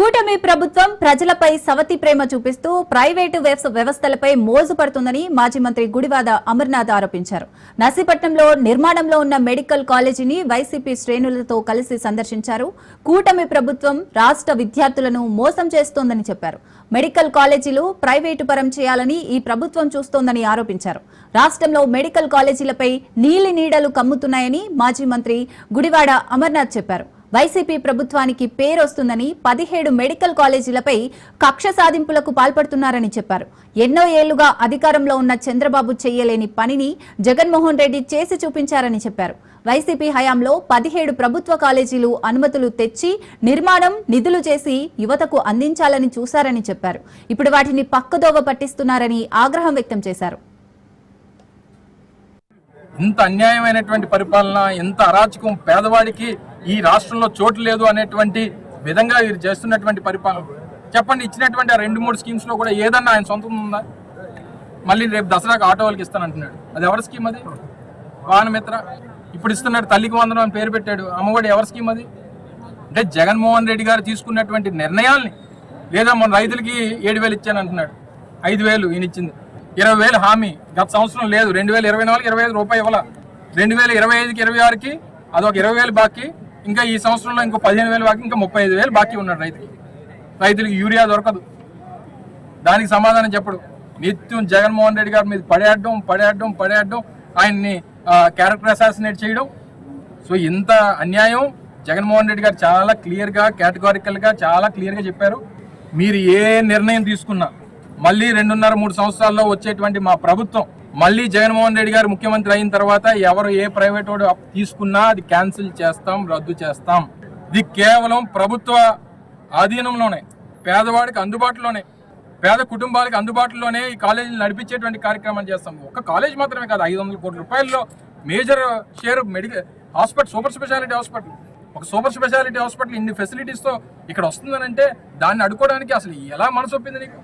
కూటమి ప్రభుత్వం ప్రజలపై సవతి ప్రేమ చూపిస్తూ ప్రైవేటు వ్యవస్థలపై మోజు పడుతుందని మాజీ మంత్రి గుడివాద అమర్నాథ్ ఆరోపించారు. నర్సీపట్నంలో నిర్మాణంలో ఉన్న మెడికల్ కాలేజీని వైసీపీ శ్రేణులతో కలిసి సందర్శించారు. కూటమి ప్రభుత్వం రాష్ట్ర విద్యార్థులను మోసం చేస్తోందని చెప్పారు. మెడికల్ కాలేజీలు ప్రైవేటు పరం చేయాలని ఈ ప్రభుత్వం చూస్తోందని ఆరోపించారు. రాష్ట్రంలో మెడికల్ కాలేజీలపై నీలి నీడలు కమ్ముతున్నాయని మాజీ మంత్రి గుడివాడ అమర్నాథ్ చెప్పారు. వైసీపీ ప్రభుత్వానికి పేరొస్తుందని పదిహేడు మెడికల్ కాలేజీలపై కక్ష సాధింపులకు పాల్పడుతున్నారని చెప్పారు. ఎన్నో ఏళ్ళుగా అధికారంలో ఉన్న చంద్రబాబు చేయలేని పనిని జగన్మోహన్ రెడ్డి చేసి చూపించారని చెప్పారు. వైసీపీ హయాంలో పదిహేడు ప్రభుత్వ కాలేజీలు అనుమతులు తెచ్చి నిర్మాణం నిధులు చేసి యువతకు అందించాలని చూశారని చెప్పారు. ఇప్పుడు వాటిని పక్కదోవ పట్టిస్తున్నారని ఆగ్రహం వ్యక్తం చేశారు. ఇంత అన్యాయమైనటువంటి పరిపాలన ఎంత అరాచకం పేదవాడికి ఈ రాష్ట్రంలో చోటు లేదు అనేటువంటి విధంగా వీరు చేస్తున్నటువంటి పరిపాలన. చెప్పండి ఇచ్చినటువంటి ఆ రెండు మూడు స్కీమ్స్లో కూడా ఏదన్నా ఆయన సొంతం ఉందా? మళ్ళీ రేపు దసరాకు ఆటో వాళ్ళకి ఇస్తానంటున్నాడు. అది ఎవరి స్కీమ్ అది? వాహనమిత్ర ఇప్పుడు ఇస్తున్నాడు తల్లికి వందనం అని పేరు పెట్టాడు. అమ్మఒడి ఎవరి స్కీమ్ అది? అంటే జగన్మోహన్ రెడ్డి గారు తీసుకున్నటువంటి నిర్ణయాల్ని. లేదా మన రైతులకి ఏడు వేలు ఇచ్చాను అంటున్నాడు. ఐదు వేలు ఈయన ఇచ్చింది. ఇరవై వేలు హామీ. గత సంవత్సరం లేదు. రెండు వేల ఇరవై నాలుగు ఇరవై ఐదు రూపాయలు ఇవ్వాల. రెండు వేల ఇరవై ఐదుకి ఇరవై ఆరుకి అదొక ఇరవై వేలు బాకీ. ఇంకా ఈ సంవత్సరంలో ఇంకో పదిహేను వేలు బాకీ ఇంకా ముప్పై ఐదు వేలు బాకీ ఉన్నాడు రైతుకి. రైతులకి యూరియా దొరకదు. దానికి సమాధానం చెప్పడు. నిత్యం జగన్మోహన్ రెడ్డి గారి మీద పడేయడం పడేయడం పడేయడం ఆయన్ని క్యారెక్టర్ అసాసినేట్ చేయడం. సో ఇంత అన్యాయం జగన్మోహన్ రెడ్డి గారు చాలా క్లియర్గా కేటగారికల్గా చాలా క్లియర్గా చెప్పారు. మీరు ఏ నిర్ణయం తీసుకున్నా మళ్ళీ రెండున్నర మూడు సంవత్సరాల్లో వచ్చేటువంటి మా ప్రభుత్వం మళ్ళీ జగన్మోహన్ రెడ్డి గారు ముఖ్యమంత్రి అయిన తర్వాత ఎవరు ఏ ప్రైవేట్ వాడు తీసుకున్నా అది క్యాన్సిల్ చేస్తాం రద్దు చేస్తాం. ఇది కేవలం ప్రభుత్వ ఆధీనంలోనే పేదవాడికి అందుబాటులోనే పేద కుటుంబాలకు అందుబాటులోనే ఈ కాలేజీలు నడిపించేటువంటి కార్యక్రమం చేస్తాం. ఒక కాలేజ్ మాత్రమే కాదు ఐదు వందల కోట్ల రూపాయల్లో major share medical hospital super speciality hospital. ఒక సూపర్ స్పెషాలిటీ హాస్పిటల్ ఇన్ని ఫెసిలిటీస్తో ఇక్కడ వస్తుందని అంటే దాన్ని అడుకోవడానికి అసలు ఎలా మనసు ఒప్పింది నీకు?